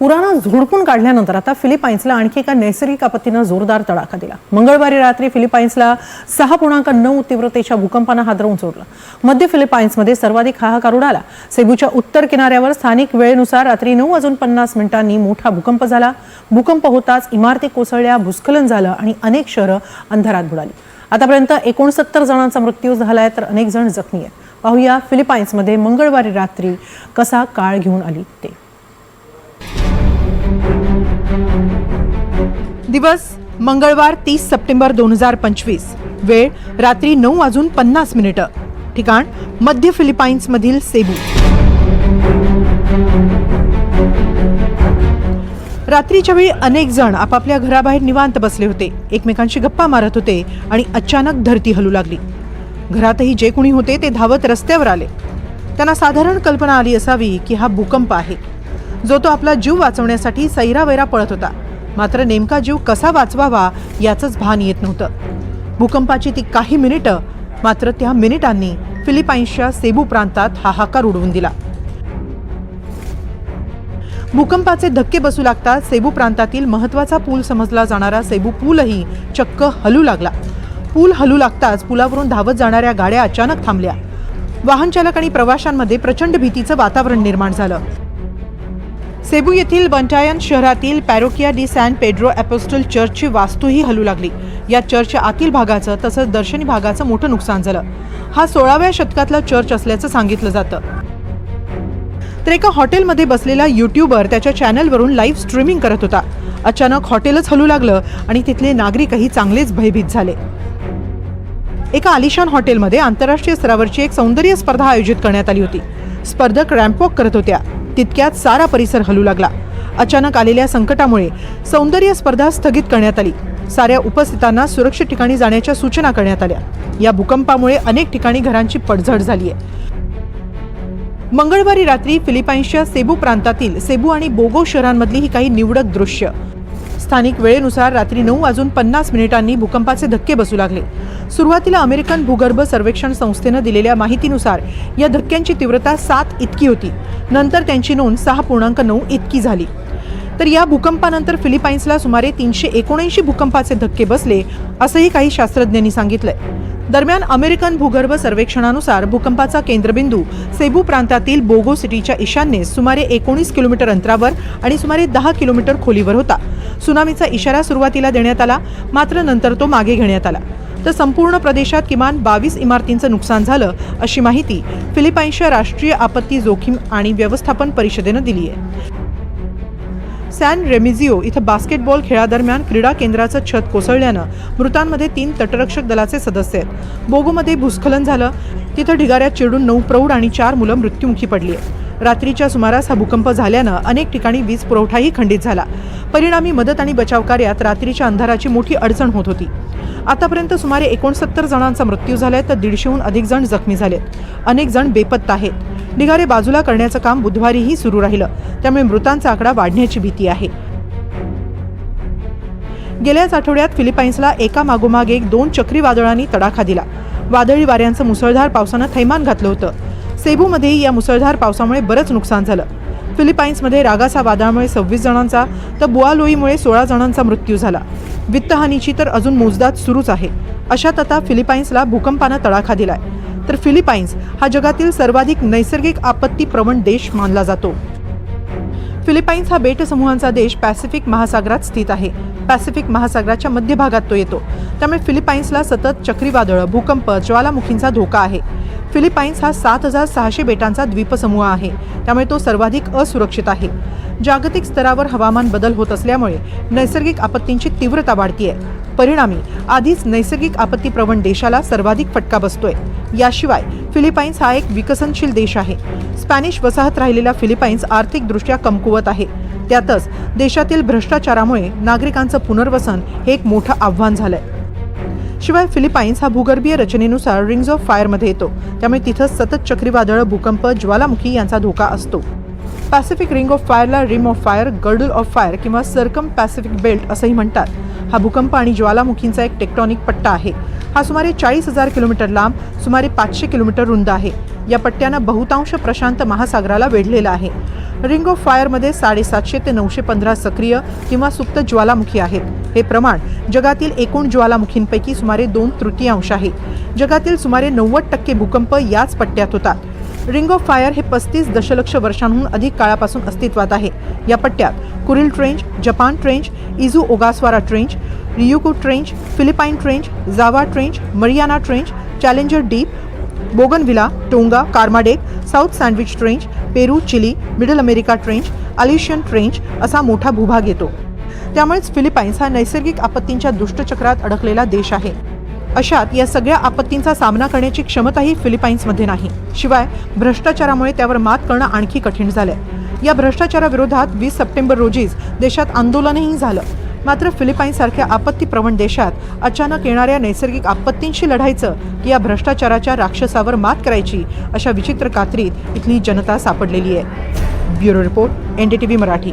पुरानं झोडपून काढल्यानंतर आता फिलिपाईन्सला आणखी एका नैसर्गिक आपत्तीनं जोरदार तडाखा दिला. मंगळवारी रात्री फिलिपाईन्सला सहा पूर्णांक नऊ तीव्रतेच्या भूकंपानं हादरवून सोडलं मध्य फिलिपाईन्समध्ये सर्वाधिक हाहाकार उडाला. सेबूच्या उत्तर किनाऱ्यावर स्थानिक वेळेनुसार रात्री नऊ वाजून पन्नास मिनिटांनी मोठा भूकंप झाला. भूकंप होताच इमारती कोसळल्या भूस्खलन झालं आणि अनेक शहरं अंधारात बुडाली. आतापर्यंत एकोणसत्तर जणांचा मृत्यू झालाय तर अनेक जण जखमी आहेत. पाहूया फिलिपाईन्समध्ये मंगळवारी रात्री कसा काळ घेऊन आली ते. दिवस मंगळवार तीस सप्टेंबर दोन हजार पंचवीस. वेळ रात्री नऊ वाजून पन्नास मिनिटं. ठिकाण मध्य फिलिपाईन्समधील सेबू. रात्रीच्या वेळी अनेक जण आपापल्या घराबाहेर निवांत बसले होते. एकमेकांशी गप्पा मारत होते आणि अचानक धरती हलू लागली. घरातही जे कुणी होते ते धावत रस्त्यावर आले. त्यांना साधारण कल्पना आली असावी की हा भूकंप आहे. जो तो आपला जीव वाचवण्यासाठी सैरावैरा पळत होता. मात्र नेमका जीव कसा वाचवावा याचंच भान येत नव्हतं. भूकंपाची ती काही मिनिटं मात्र त्या मिनिटांनी फिलिपाईन्सच्या सेबू प्रांतात हाहाकार उडवून दिला. भूकंपाचे धक्के बसू लागतात सेबू प्रांतातील महत्त्वाचा पूल समजला जाणारा सेबू पूलही चक्क हलू लागला. पूल हलू लागताच पुलावरून धावत जाणाऱ्या गाड्या अचानक थांबल्या. वाहनचालक आणि प्रवाशांमध्ये प्रचंड भीतीचं वातावरण निर्माण झालं. सेबू येथील बंटायन शहरातील Parroquia de San Pedro Apostol चर्चची वास्तूही हलू लागली. या चर्चच्या आतील भागाचं तसंच दर्शनी भागाचं मोठं नुकसान झालं. हा सोळाव्या शतकातला चर्च असल्याचं सांगितलं जातं. तर एका हॉटेलमध्ये बसलेला युट्यूबर त्याच्या चॅनलवरून लाईव्ह स्ट्रीमिंग करत होता. अचानक हॉटेलच हलू लागलं आणि तिथले नागरिकही चांगलेच भयभीत झाले. एका आलिशान हॉटेलमध्ये आंतरराष्ट्रीय स्तरावरची एक सौंदर्य स्पर्धा आयोजित करण्यात आली होती. स्पर्धक रॅम्पवॉक करत होत्या. तितक्यात सारा परिसर हलू लागला. अचानक आलेल्या संकटामुळे सौंदर्य स्पर्धा स्थगित करण्यात आली. साऱ्या उपस्थितांना सुरक्षित ठिकाणी जाण्याच्या सूचना करण्यात आल्या. या भूकंपामुळे अनेक ठिकाणी घरांची पडझड झाली आहे मंगळवारी रात्री फिलिपाईन्सच्या सेबू प्रांतातील सेबू आणि बोगो शहरांमधली ही काही निवडक दृश्य. स्थानिक वेळेनुसार रात्री नऊ वाजून पन्नास मिनिटांनी भूकंपाचे धक्के बसू लागले. सुरुवातीला अमेरिकन भूगर्भ सर्वेक्षण संस्थेनं दिलेल्या माहितीनुसार या धक्क्यांची तीव्रता सात इतकी होती. नंतर त्यांची नोंद सहा पूर्णांक नऊ इतकी झाली. तर या भूकंपानंतर फिलिपाईन्सला सुमारे तीनशे एकोणऐंशी भूकंपाचे धक्के बसले असंही काही शास्त्रज्ञांनी सांगितलंय. दरम्यान अमेरिकन भूगर्भ सर्वेक्षणानुसार भूकंपाचा केंद्रबिंदू सेबू प्रांतातील बोगो सिटीच्या ईशान्येस सुमारे एकोणीस किलोमीटर अंतरावर आणि सुमारे दहा किलोमीटर खोलीवर होता. सुनामीचा इशारा सुरुवातीला देण्यात आला मात्र नंतर तो मागे घेण्यात आला. तर संपूर्ण प्रदेशात किमान बावीस इमारतींचं नुकसान झालं अशी माहिती फिलिपाईन्सच्या राष्ट्रीय आपत्ती जोखीम आणि व्यवस्थापन परिषदेनं दिली आहे सॅन रेमिझिओ इथं बास्केटबॉल खेळादरम्यान क्रीडा केंद्राचं छत कोसळल्यानं मृतांमध्ये तीन तटरक्षक दलाचे सदस्य आहेत. बोगोमध्ये भूस्खलन झालं. तिथं ढिगाऱ्यात चिडून नऊ प्रौढ आणि चार मुलं मृत्युमुखी पडली आहेत. रात्रीच्या सुमारास हा भूकंप झाल्यानं अनेक ठिकाणी वीज पुरवठाही खंडित झाला. परिणामी मदत आणि बचाव कार्यात रात्रीच्या अंधाराची मोठी अडचण होत होती. आतापर्यंत सुमारे एकोणसत्तर जणांचा मृत्यू झालाय तर दीडशेहून अधिक जण जखमी झालेत. अनेक जण बेपत्ता आहेत. ढिगारे बाजूला करण्याचं काम बुधवारीही सुरू राहिलं. त्यामुळे मृतांचा आकडा वाढण्याची भीती आहे. गेल्याच आठवड्यात फिलिपाईन्सला एका मागोमाग एक दोन चक्रीवादळांनी तडाखा दिला. वादळी वाऱ्यांचं मुसळधार पावसानं थैमान घातलं होतं. सेबूमध्येही या मुसळधार पावसामुळे बरंच नुकसान झालं. फिलिपाईन्समध्ये रागासा वादळामुळे सव्वीस जणांचा तर बुआलोईमुळे सोळा जणांचा मृत्यू झाला. वित्तहानीची तर अजून मोजदाद सुरूच आहे. अशात आता फिलिपाईन्सला भूकंपानं तडाखा दिलाय. तर फिलिपाईन्स हा जगातील सर्वाधिक नैसर्गिक आपत्ती प्रवण देश मानला जातो. फिलिपाईन्स हा बेट समूहांचा देश पॅसिफिक महासागरात स्थित आहे. पॅसिफिक महासागराच्या मध्यभागात तो येतो. त्यामुळे फिलिपाईन्सला सतत चक्रीवादळ भूकंप ज्वालामुखींचा धोका आहे. फिलिपाईन्स हा सात हजार सहाशे बेटांचा द्वीपसमूह आहे. त्यामुळे तो सर्वाधिक असुरक्षित आहे. जागतिक स्तरावर हवामान बदल होत असल्यामुळे नैसर्गिक आपत्तींची तीव्रता वाढतीय. परिणामी आधीच नैसर्गिक आपत्तीप्रवण देशाला सर्वाधिक फटका बसतोय. याशिवाय फिलिपाईन्स हा एक विकसनशील देश आहे. स्पॅनिश वसाहत राहिलेला फिलिपाईन्स आर्थिकदृष्ट्या कमकुवत आहे. त्यातच देशातील भ्रष्टाचारामुळे नागरिकांचं पुनर्वसन हे एक मोठं आव्हान झालंय. शिवाय फिलिपाईन्स हा भूगर्भीय रचनेनुसार रिंग्ज ऑफ फायरमध्ये येतो. त्यामुळे तिथं सतत चक्रीवादळ भूकंप ज्वालामुखी यांचा धोका असतो. Pacific ring of फायरला rim of fire girdle of fire किंवा सर्कम पॅसिफिक बेल्ट असंही म्हणतात. हा भूकंप आणि ज्वालामुखींचा एक टेक्टॉनिक पट्टा आहे. हा सुमारे चाळीस हजार किलोमीटर लांब सुमारे पाचशे किलोमीटर रुंद आहे. या पट्ट्यानं बहुतांश प्रशांत महासागराला वेढलेला आहे. रिंग ऑफ फायरमध्ये साडेसातशे ते नऊशे पंधरा सक्रिय किंवा सुप्त ज्वालामुखी आहेत. हे प्रमाण जगातील एकूण ज्वालामुखींपैकी सुमारे दोन तृतीयांश आहे. जगातील सुमारे नव्वद टक्के भूकंप याच पट्ट्यात होतात. रिंग ऑफ फायर हे पस्तीस दशलक्ष वर्षांहून अधिक काळापासून अस्तित्वात आहे. या पट्ट्यात Kuril trench Japan trench Izu Ogasawara trench Ryukyu trench Philippine trench Java trench Mariana trench Challenger deep Bougainville Tonga Kermadec South Sandwich trench Peru Chile Middle America trench Aleutian trench असा मोठा भूभाग येतो. त्यामुळेच फिलिपाईन्स हा नैसर्गिक आपत्तींच्या दुष्टचक्रात अडकलेला देश आहे. अशात या सगळ्या आपत्तींचा सामना करण्याची क्षमताही फिलिपाईन्समध्ये नाही. शिवाय भ्रष्टाचारामुळे त्यावर मात करणं आणखी कठीण झालंय. या भ्रष्टाचाराविरोधात वीस सप्टेंबर रोजीच देशात आंदोलनही झालं. मात्र फिलिपाईन्ससारख्या आपत्तीप्रवण देशात अचानक येणाऱ्या नैसर्गिक आपत्तींशी लढायचं की या भ्रष्टाचाराच्या राक्षसावर मात करायची अशा विचित्र कात्रीत इथली जनता सापडलेली आहे. Bureau report NDTV Marathi.